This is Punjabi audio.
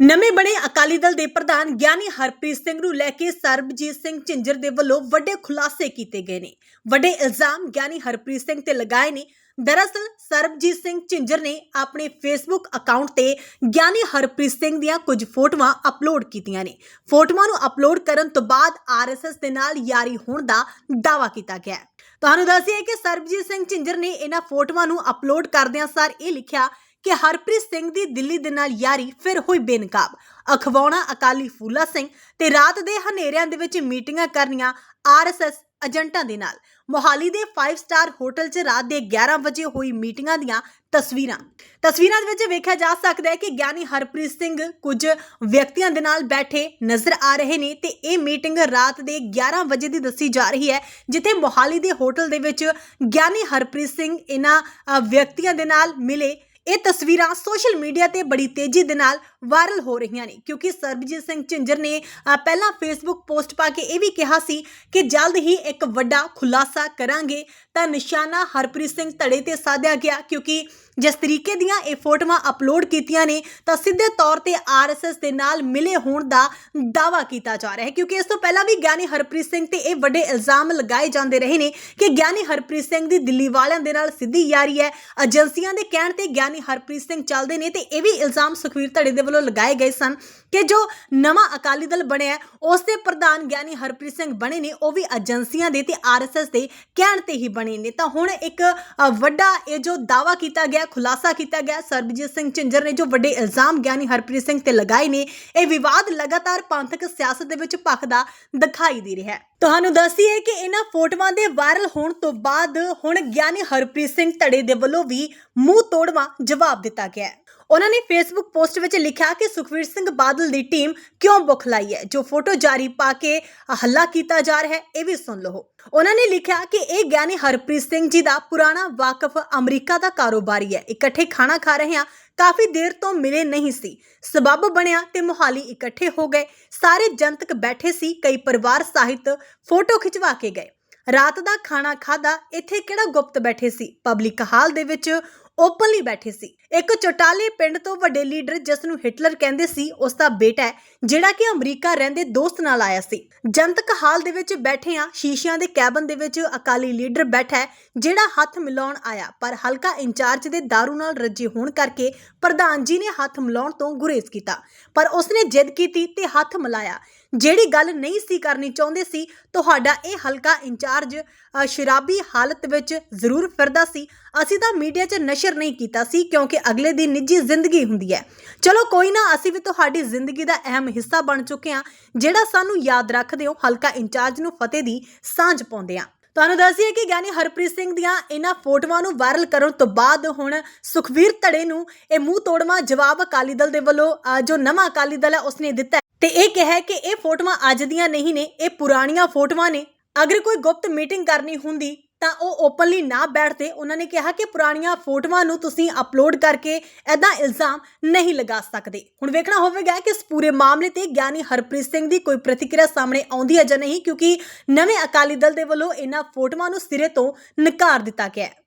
ਨਵੇਂ ਬਣੇ ਅਕਾਲੀ ਦਲ ਦੇ ਪ੍ਰਧਾਨ ਗਿਆਨੀ ਹਰਪ੍ਰੀਤ ਸਿੰਘ ਨੂੰ ਲੈ ਕੇ ਸਰਬਜੀਤ ਸਿੰਘ ਝਿੰਜਰ ਦੇ ਵੱਲੋਂ ਵੱਡੇ ਖੁਲਾਸੇ ਕੀਤੇ ਗਏ ਨੇ। ਵੱਡੇ ਇਲਜ਼ਾਮ ਗਿਆਨੀ ਹਰਪ੍ਰੀਤ ਸਿੰਘ ਤੇ ਲਗਾਏ ਨੇ। ਦਰਅਸਲ, ਸਰਬਜੀਤ ਸਿੰਘ ਝਿੰਜਰ ਨੇ ਆਪਣੇ ਫੇਸਬੁੱਕ ਅਕਾਊਂਟ ਤੇ ਗਿਆਨੀ ਹਰਪ੍ਰੀਤ ਸਿੰਘ ਦੀਆਂ ਕੁਝ ਫੋਟੋਆਂ ਅਪਲੋਡ ਕੀਤੀਆਂ ਨੇ। ਫੋਟੋਆਂ ਨੂੰ ਅਪਲੋਡ ਕਰਨ ਤੋਂ ਬਾਅਦ ਆਰਐਸਐਸ ਦੇ ਨਾਲ ਯਾਰੀ ਹੋਣ ਦਾ ਦਾਅਵਾ ਕੀਤਾ ਗਿਆ ਹੈ। ਤੁਹਾਨੂੰ ਦੱਸਿਆ ਕਿ ਸਰਬਜੀਤ ਸਿੰਘ ਝਿੰਜਰ ਨੇ ਇਹਨਾਂ ਫੋਟੋਆਂ ਨੂੰ ਅਪਲੋਡ ਕਰਦਿਆਂ ਸਾਰ ਇਹ ਲਿਖਿਆ ਕਿ ਹਰਪ੍ਰੀਤ ਸਿੰਘ ਦੀ ਦਿੱਲੀ ਦੇ ਨਾਲ ਯਾਰੀ ਫਿਰ ਹੋਈ ਬੇਨਕਾਬ। ਅਖਵਾਉਣਾ ਅਕਾਲੀ ਫੂਲਾ ਸਿੰਘ ਤੇ ਰਾਤ ਦੇ ਹਨੇਰਿਆਂ ਦੇ ਵਿੱਚ ਮੀਟਿੰਗਾਂ ਕਰਨੀਆਂ ਆਰਐਸਐਸ ਏਜੰਟਾਂ ਦੇ ਨਾਲ। ਮੋਹਾਲੀ ਦੇ 5 ਸਟਾਰ ਹੋਟਲ 'ਚ ਰਾਤ ਦੇ 11 ਵਜੇ ਹੋਈ ਮੀਟਿੰਗਾਂ ਦੀਆਂ ਤਸਵੀਰਾਂ। ਤਸਵੀਰਾਂ ਦੇ ਵਿੱਚ ਵੇਖਿਆ ਜਾ ਸਕਦਾ ਹੈ ਕਿ ਗਿਆਨੀ ਹਰਪ੍ਰੀਤ ਸਿੰਘ ਕੁਝ ਵਿਅਕਤੀਆਂ ਦੇ ਨਾਲ ਬੈਠੇ ਨਜ਼ਰ ਆ ਰਹੇ ਨੇ ਤੇ ਇਹ ਮੀਟਿੰਗ ਰਾਤ ਦੇ 11 ਵਜੇ ਦੀ ਦੱਸੀ ਜਾ ਰਹੀ ਹੈ, ਜਿੱਥੇ ਮੋਹਾਲੀ ਦੇ ਹੋਟਲ ਦੇ ਵਿੱਚ ਗਿਆਨੀ ਹਰਪ੍ਰੀਤ ਸਿੰਘ ਇਹਨਾਂ ਵਿਅਕਤੀਆਂ ਦੇ ਨਾਲ ਮਿਲੇ ਇਹ ਤਸਵੀਰਾਂ ਸੋਸ਼ਲ ਮੀਡੀਆ ਤੇ ਬੜੀ ਤੇਜ਼ੀ ਦੇ ਨਾਲ ਵਾਇਰਲ ਹੋ ਰਹੀਆਂ ਨੇ। ਕਿਉਂਕਿ ਸਰਬਜੀਤ ਸਿੰਘ ਝਿੰਜਰ ਨੇ ਪਹਿਲਾਂ ਫੇਸਬੁੱਕ ਪੋਸਟ ਪਾ ਕੇ ਇਹ ਵੀ ਕਿਹਾ ਸੀ ਕਿ ਜਲਦ ਹੀ ਇੱਕ ਵੱਡਾ ਖੁਲਾਸਾ ਕਰਾਂਗੇ। ਤਾਂ ਨਿਸ਼ਾਨਾ ਹਰਪ੍ਰੀਤ ਸਿੰਘ ਧੜੇ ਤੇ ਸਾਧਿਆ ਗਿਆ। ਕਿਉਂਕਿ ਜਿਸ ਤਰੀਕੇ ਦੀਆਂ ਇਹ ਫੋਟੋਆਂ ਅਪਲੋਡ ਕੀਤੀਆਂ ਨੇ, ਤਾਂ ਸਿੱਧੇ ਤੌਰ ਤੇ ਆਰਐਸਐਸ ਦੇ ਨਾਲ ਮਿਲੇ ਹੋਣ ਦਾ ਦਾਵਾ ਕੀਤਾ ਜਾ ਰਿਹਾ ਹੈ। ਕਿਉਂਕਿ ਇਸ ਤੋਂ ਪਹਿਲਾਂ ਵੀ ਗਿਆਨੀ ਹਰਪ੍ਰੀਤ ਸਿੰਘ ਤੇ ਇਹ ਵੱਡੇ ਇਲਜ਼ਾਮ ਲਗਾਏ ਜਾਂਦੇ ਰਹੇ ਨੇ ਕਿ ਗਿਆਨੀ ਹਰਪ੍ਰੀਤ ਸਿੰਘ ਦੀ ਦਿੱਲੀ ਵਾਲਿਆਂ ਦੇ ਨਾਲ ਸਿੱਧੀ ਯਾਰੀ ਹੈ। ਏਜੰਸੀਆਂ ਦੇ ਕਹਿਣ ਤੇ ਗਿਆਨੀ ਹਰਪ੍ਰੀਤ ਸਿੰਘ ਚੱਲਦੇ ਨੇ ਤੇ ਇਹ ਵੀ ਇਲਜ਼ਾਮ ਸੁਖਵੀਰ ਧੜੇ ਦੇ ਵੱਲੋਂ ਲਗਾਏ ਗਏ ਸਨ ਕਿ ਜੋ ਨਵਾਂ ਅਕਾਲੀ ਦਲ ਬਣਿਆ ਹੈ, ਉਸ ਦੇ ਪ੍ਰਧਾਨ ਗਿਆਨੀ ਹਰਪ੍ਰੀਤ ਸਿੰਘ ਬਣੇ ਨੇ ਉਹ ਵੀ ਏਜੰਸੀਆਂ ਦੇ ਤੇ ਆਰਐਸਐਸ ਦੇ ਕਹਿਣ ਤੇ ਹੀ ਬਣੇ ਨੇ। ਤਾਂ ਹੁਣ ਇੱਕ ਵੱਡਾ ਇਹ ਜੋ ਦਾਵਾ ਕੀਤਾ ਗਿਆ ਖੁਲਾਸਾ ਕੀਤਾ ਗਿਆ ਸਰਬਜੀਤ ਸਿੰਘ ਝਿੰਜਰ ਨੇ ਜੋ ਵੱਡੇ ਇਲਜ਼ਾਮ ਗਿਆਨੀ ਹਰਪ੍ਰੀਤ ਸਿੰਘ ਤੇ ਲਗਾਏ ਨੇ ਇਹ ਵਿਵਾਦ ਲਗਾਤਾਰ ਪੰਥਕ ਸਿਆਸਤ ਦੇ ਵਿੱਚ ਭਖਦਾ ਦਿਖਾਈ ਦੇ ਰਿਹਾ ਹੈ। ਤੁਹਾਨੂੰ ਦੱਸੀਏ ਕਿ ਇਹਨਾਂ ਫੋਟੋਆਂ ਦੇ ਵਾਇਰਲ ਹੋਣ ਤੋਂ ਬਾਅਦ ਹੁਣ ਗਿਆਨੀ ਹਰਪ੍ਰੀਤ ਸਿੰਘ ਧੜੇ ਦੇ ਵੱਲੋਂ ਵੀ ਮੂੰਹ ਤੋੜਵਾ ਜਵਾਬ ਦਿੱਤਾ ਗਿਆ ਹੈ। ਉਹਨਾਂ ਨੇ ਫੇਸਬੁੱਕ ਪੋਸਟ ਵਿੱਚ ਲਿਖਿਆ ਕਿ ਸੁਖਵੀਰ ਸਿੰਘ ਬਾਦਲ ਦੀ ਟੀਮ ਕਿਉਂ ਬੁਖਲਾਈ ਹੈ? ਜੋ ਫੋਟੋ ਜਾਰੀ ਪਾ ਕੇ ਹੱਲਾ ਕੀਤਾ ਜਾ ਰਿਹਾ ਹੈ, ਇਹ ਵੀ ਸੁਣ ਲਓ। ਉਹਨਾਂ ਨੇ ਲਿਖਿਆ ਕਿ ਇਹ ਗਿਆਨੀ ਹਰਪ੍ਰੀਤ ਸਿੰਘ ਜੀ ਦਾ ਪੁਰਾਣਾ ਵਾਕਫ ਅਮਰੀਕਾ ਦਾ ਕਾਰੋਬਾਰੀ ਹੈ। ਇਕੱਠੇ ਖਾਣਾ ਖਾ ਰਹੇ ਹਾਂ, ਕਾਫੀ ਦੇਰ ਤੋਂ ਮਿਲੇ ਨਹੀਂ ਸੀ। ਸਬਬ ਬਣਿਆ ਤੇ ਮੁਹਾਲੀ ਇਕੱਠੇ ਹੋ ਗਏ। ਸਾਰੇ ਜਨਤਕ ਬੈਠੇ ਸੀ, ਕਈ ਪਰਿਵਾਰ ਸਾਹਿਤ ਫੋਟੋ ਖਿਚਵਾ ਕੇ ਗਏ। ਰਾਤ ਦਾ ਖਾਣਾ ਖਾਦਾ ਇੱਥੇ ਕਿਹੜਾ ਗੁਪਤ ਬੈਠੇ ਸੀ? ਪਬਲਿਕ ਹਾਲ ਦੇ ਵਿੱਚ ਓਪਨਲੀ ਬੈਠੇ ਸੀ। ਇੱਕ ਚੋਟਾਲੇ ਪਿੰਡ ਤੋਂ ਵੱਡੇ ਲੀਡਰ ਜਿਸ ਨੂੰ ਹਿਟਲਰ ਕਹਿੰਦੇ ਸੀ ਉਸ ਦਾ ਬੇਟਾ ਹੈ, ਜਿਹੜਾ ਕਿ ਅਮਰੀਕਾ ਰਹਿੰਦੇ ਦੋਸਤ ਨਾਲ ਆਇਆ ਸੀ। ਜਨਤਕ ਹਾਲ ਦੇ ਵਿੱਚ ਬੈਠੇ ਆ ਸ਼ੀਸ਼ਿਆਂ ਦੇ ਕੈਬਨ ਦੇ ਵਿੱਚ ਅਕਾਲੀ ਲੀਡਰ ਬੈਠਾ ਹੈ, ਜਿਹੜਾ ਹੱਥ ਮਿਲਾਉਣ ਆਇਆ, ਪਰ ਹਲਕਾ ਇੰਚਾਰਜ ਦੇ दारू ਨਾਲ ਰੱਜੇ ਹੋਣ ਕਰਕੇ ਪ੍ਰਧਾਨ ਜੀ ਨੇ ਹੱਥ ਮਿਲਾਉਣ ਤੋਂ ਗੁਰੇਜ਼ ਕੀਤਾ। ਪਰ ਉਸਨੇ ਜਿੱਦ ਕੀਤੀ ਤੇ ਹੱਥ ਮਿਲਾਇਆ। ਜਿਹੜੀ ਗੱਲ ਨਹੀਂ ਸੀ ਕਰਨੀ ਚਾਹੁੰਦੇ ਸੀ ਤੁਹਾਡਾ ਇਹ ਹਲਕਾ ਇੰਚਾਰਜ ਸ਼ਰਾਬੀ ਹਾਲਤ ਵਿੱਚ ਜ਼ਰੂਰ ਫਿਰਦਾ ਸੀ। ਅਸੀਂ ਤਾਂ ਮੀਡੀਆ 'ਚ ਨਸ਼ਰ ਨਹੀਂ ਕੀਤਾ ਸੀ ਕਿਉਂਕਿ ਅਗਲੇ ਦੀ ਨਿੱਜੀ ਜ਼ਿੰਦਗੀ ਹੁੰਦੀ ਹੈ। ਚਲੋ ਕੋਈ ਨਾ ਅਸੀਂ ਵੀ ਤੁਹਾਡੀ ਜ਼ਿੰਦਗੀ ਦਾ ਅਹਿਮ ਹਿੱਸਾ ਬਣ ਚੁੱਕੇ ਹਾਂ ਜਿਹੜਾ ਸਾਨੂੰ ਯਾਦ ਰੱਖਦੇ ਹੋ ਹਲਕਾ ਇੰਚਾਰਜ ਨੂੰ ਫਤਿਹ ਦੀ ਸਾਂਝ ਪਾਉਂਦੇ ਹਾਂ। ਤੁਹਾਨੂੰ ਦੱਸੀਏ ਕਿ ਗਿਆਨੀ ਹਰਪ੍ਰੀਤ ਸਿੰਘ ਦੀਆਂ ਇਹਨਾਂ ਫੋਟੋਆਂ ਨੂੰ ਵਾਇਰਲ ਕਰਨ ਤੋਂ ਬਾਅਦ ਹੁਣ ਸੁਖਵੀਰ ਧੜੇ ਨੂੰ ਇਹ ਮੂੰਹ ਤੋੜਵਾ ਜਵਾਬ ਅਕਾਲੀ ਦਲ ਦੇ ਵੱਲੋਂ ਅ, ਜੋ ਨਵਾਂ ਅਕਾਲੀ ਦਲ ਹੈ ਉਸਨੇ ਦਿੱਤਾ ਤੇ ਇਹ ਕਿਹਾ ਕਿ ਇਹ ਫੋਟੋਆਂ ਅੱਜ ਦੀਆਂ ਨਹੀਂ ਨੇ, ਇਹ ਪੁਰਾਣੀਆਂ ਫੋਟੋਆਂ ਨੇ। ਅਗਰ ਕੋਈ ਗੁਪਤ ਮੀਟਿੰਗ ਕਰਨੀ ਹੁੰਦੀ ਤਾਂ ਉਹ ਓਪਨਲੀ ਨਾ ਬੈਠਦੇ। ਉਹਨਾਂ ਨੇ ਕਿਹਾ ਕਿ ਪੁਰਾਣੀਆਂ ਫੋਟੋਆਂ ਨੂੰ ਤੁਸੀਂ ਅਪਲੋਡ ਕਰਕੇ ਐਦਾਂ ਇਲਜ਼ਾਮ ਨਹੀਂ ਲਗਾ ਸਕਦੇ। ਹੁਣ ਵੇਖਣਾ ਹੋਵੇਗਾ ਕਿ ਇਸ ਪੂਰੇ ਮਾਮਲੇ ਤੇ ਗਿਆਨੀ ਹਰਪ੍ਰੀਤ ਸਿੰਘ ਦੀ ਕੋਈ ਪ੍ਰਤੀਕਿਰਿਆ ਸਾਹਮਣੇ ਆਉਂਦੀ ਹੈ ਜਾਂ ਨਹੀਂ, ਕਿਉਂਕਿ ਨਵੇਂ ਅਕਾਲੀ ਦਲ ਦੇ ਵੱਲੋਂ ਇਹਨਾਂ ਫੋਟੋਆਂ ਨੂੰ ਸਿਰੇ ਤੋਂ ਨਕਾਰ ਦਿੱਤਾ ਗਿਆ ਹੈ।